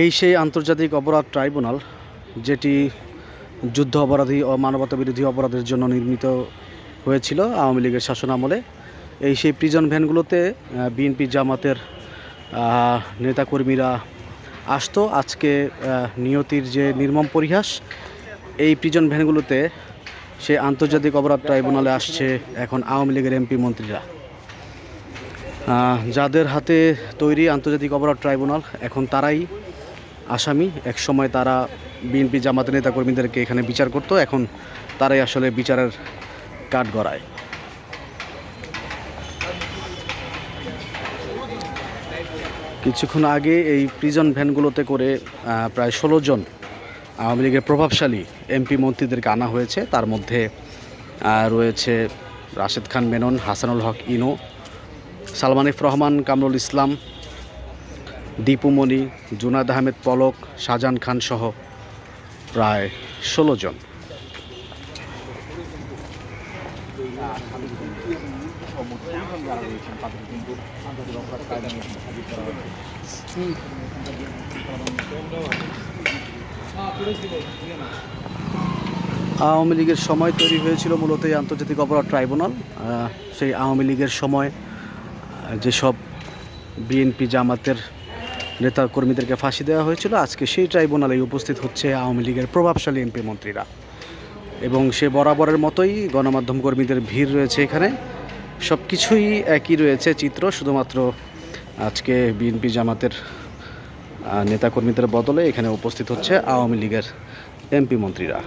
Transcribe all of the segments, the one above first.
এই সেই আন্তর্জাতিক অপরাধ ট্রাইব্যুনাল, যেটি যুদ্ধ অপরাধী ও মানবতা বিরোধী অপরাধের জন্য নির্মিত হয়েছিল আওয়ামী লীগের শাসনামলে এই সেই প্রিজন ভ্যানগুলোতে বিএনপি জামাতের নেতাকর্মীরা আসতো। আজকে নিয়তির যে নির্মম পরিহাস, এই প্রিজন ভ্যানগুলোতে সে আন্তর্জাতিক অপরাধ ট্রাইব্যুনালে আসছে এখন আওয়ামী লীগের এমপি মন্ত্রীরা। যাদের হাতে তৈরি আন্তর্জাতিক অপরাধ ট্রাইব্যুনাল, এখন তারাই আসামি। এক সময় তারা বিএনপি জামাতের নেতাকর্মীদেরকে এখানে বিচার করত, এখন তারাই আসলে বিচারের কাঠ গড়ায়। কিছুক্ষণ আগে এই প্রিজন ভ্যানগুলোতে করে প্রায় ষোলো জন আওয়ামী লীগের প্রভাবশালী এমপি মন্ত্রীদেরকে আনা হয়েছে। তার মধ্যে রয়েছে রাশেদ খান মেনন, হাসানুল হক ইনো সালমানিফ রহমান, কামরুল ইসলাম দীপুমণি জুনাদ আহমেদ পলক, শাহজাহান খান সহ প্রায় ষোলো জন। আওয়ামী লীগের সময় তৈরি হয়েছিল মূলত এই আন্তর্জাতিক অপরাধ ট্রাইব্যুনাল। সেই আওয়ামী লীগের সময় যেসব বিএনপি জামাতের নেতা কর্মীদেরকে ফাঁসি দেওয়া হয়েছিল। আজকে সেই ট্রাইব্যুনালে উপস্থিত হচ্ছে আওয়ামী লীগের প্রভাবশালী এমপি মন্ত্রীরা। এবং সে বরাবরের মতোই গণমাধ্যম কর্মীদের ভিড় রয়েছে এখানে। সব কিছুই একই রয়েছে চিত্র, শুধুমাত্র আজকে বিএনপি জামাতের নেতাকর্মীদের বদলে এখানে উপস্থিত হচ্ছে আওয়ামী লীগের এমপি মন্ত্রীরা।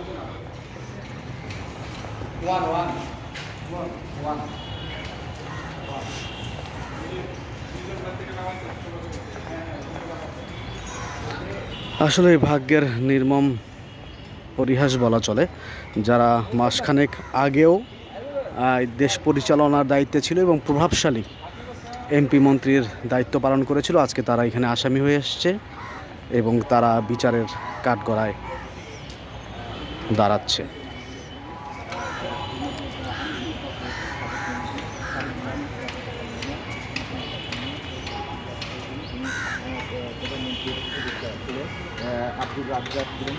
আসলে ভাগ্যের নির্মম পরিহাস বলা চলে। যারা মাসখানেক আগেও দেশ পরিচালনার দায়িত্বে ছিল এবং প্রভাবশালী এমপি মন্ত্রীর দায়িত্ব পালন করেছিল, আজকে তারা এখানে আসামি হয়ে এসছে এবং তারা বিচারের কাঠগড়ায় দাঁড়াচ্ছে। আব্দুল রাজ্জাক ছিলেন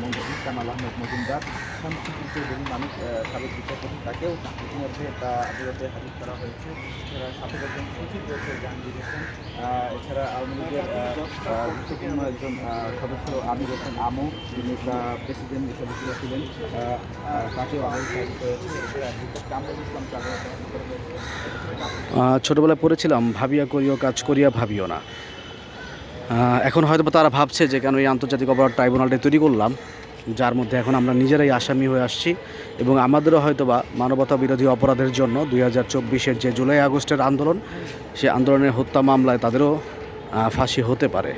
মন্ত্রী কামাল আহমেদ মজুমদার শামসুদ্দিন চৌধুরী মানুষ সাবেক বিচারপতি তাকেও ইতিমধ্যে তা আদালতে হাজির করা হয়েছে। এছাড়া সাথে একজন সচিব রয়েছে জাহাঙ্গীর হোসেন। এছাড়া আওয়ামী লীগের গুরুত্বপূর্ণ একজন সদস্য আমির হোসেন আমু যিনি প্রেসিডেন্ট সদস্য ছিলেন। তাকেও আহত হয়েছে। কামরুল আদালতে আহ, ছোটবেলায় পড়েছিলাম ভাবিয়া করিও কাজ করিয়া ভাবিও না। এখন হয়তো তারা ভাবছে যে কেন এই আন্তর্জাতিক অপরাধ ট্রাইব্যুনালটা তৈরি করলাম, যার মধ্যে এখন আমরা নিজেরাই আসামি হয়ে আসছি এবং আমাদেরও হয়তো বা মানবতা বিরোধী অপরাধের জন্য দুই হাজার চব্বিশের যে জুলাই আগস্টের আন্দোলন, সে আন্দোলনের হত্যা মামলায় তাদেরও ফাঁসি হতে পারে।